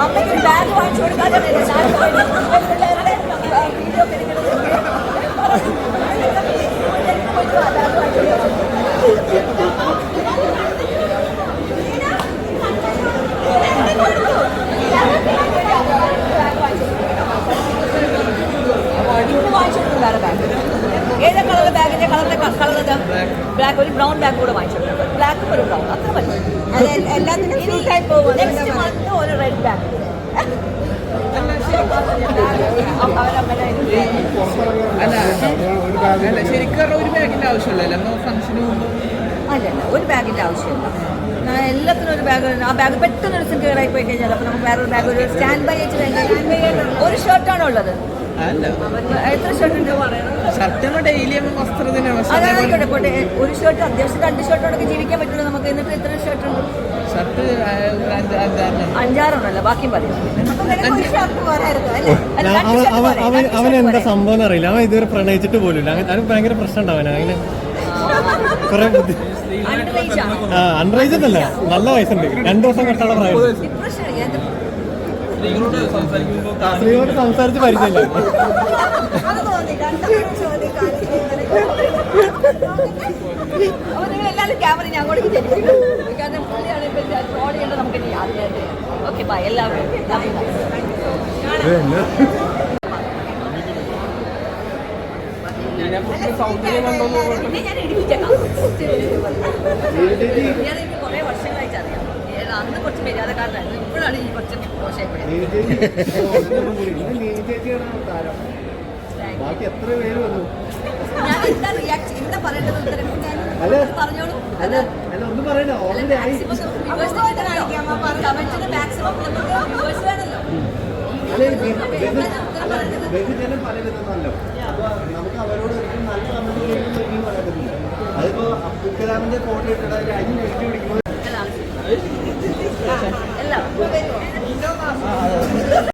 അമ്മയ്ക്ക് ബാഗ് വാങ്ങിച്ചു കൊടുക്കാതെ വീഡിയോ വാങ്ങിച്ചു കൊടുക്കും വേറെ ബാഗ് ഏതാ കളർ ബാഗിന്റെ കളറിന്റെ കളർ ഏതാ? ബ്ലാക്ക് ഒരു ബ്രൗൺ ബാഗ് കൂടെ വാങ്ങിച്ചു. കൊടുക്കും ബ്ലാക്ക് ഒരു ബ്രൗൺ അത്ര മതി. നെക്സ്റ്റ് മന്ത് ഒരു റെഡ് ബാഗ് അല്ല ശരിക്കും ഒരു ബാഗിന്റെ ഫംഗ്ഷന് പോകുമ്പോൾ അല്ലല്ല ഒരു ബാഗിന്റെ ആവശ്യമില്ല. ഞാൻ എല്ലാത്തിനും ഒരു ബാഗ് ആ ബാഗ് പെട്ടെന്ന് ഒരു ദിവസം കയറായി പോയി കഴിഞ്ഞാൽ അപ്പോൾ നമുക്ക് വേറൊരു ബാഗ് ഒരു സ്റ്റാൻഡ് ബൈ വെച്ച് കഴിഞ്ഞാൽ ഒരു ഷർട്ടാണോ ഉള്ളത്? അല്ല. എത്ര ഷർട്ട് ഉണ്ട്? വസ്ത്രത്തിന് അതായിക്കോട്ടെ ഒരു ഷർട്ട് അത്യാവശ്യം രണ്ട് ഷർട്ടോടൊക്കെ ജീവിക്കാൻ പറ്റില്ല നമുക്ക് എന്നിട്ട് എത്ര ഷർട്ട് ഉണ്ട്. അഞ്ചാറെണ്ണല്ല ബാക്കിയും പറയും അവൻ എന്താ സംഭവം അറിയില്ല അവൻ ഇതുവരെ പ്രണയിച്ചിട്ട് പോലും അവന് ഭയങ്കര പ്രശ്നം ഉണ്ടാവാൻ അങ്ങനെ കുറെ ബുദ്ധി ആ അൺറേജ് ഒന്നല്ല നല്ല വയസ്സുണ്ട്. രണ്ടു ദിവസം കെട്ടാനുള്ള പ്രായം സ്ത്രീകളോട് സംസാരിച്ച് പരിചയമില്ല. ഞാൻ ഓക്കെ ബൈ എല്ലാവരും ഇതിനെക്കുറിച്ച് സൗന്ദര്യം ഇനി ഞാൻ അന്ന് കുറച്ച് മര്യാദക്കാരനായിരുന്നു. ഇപ്പോഴാണ് ഈ കുറച്ച് മോശമായിപ്പോയത്. ബാക്കി എത്ര പേര് വന്നു? ഞാൻ എന്താ റിയാക്ട് എന്താ പറയേണ്ടത് ഉത്തരം അല്ല. പറഞ്ഞോളൂ. അല്ല അല്ല ഒന്നും പറയണ്ട. ഓൾറെഡി ആയി. ബഹുജനം പല വിധമല്ലോ അപ്പൊ നമുക്ക് അവരോട് ഒരിക്കലും നല്ല കമന്റ് പറയാൻ പറ്റില്ല. അതിപ്പോ അബ്ദുൽകലാമിന്റെ ഫോട്ടോ ഇട്ടിട്ട് അതിന് നെഗറ്റീവ് എല്ലാം.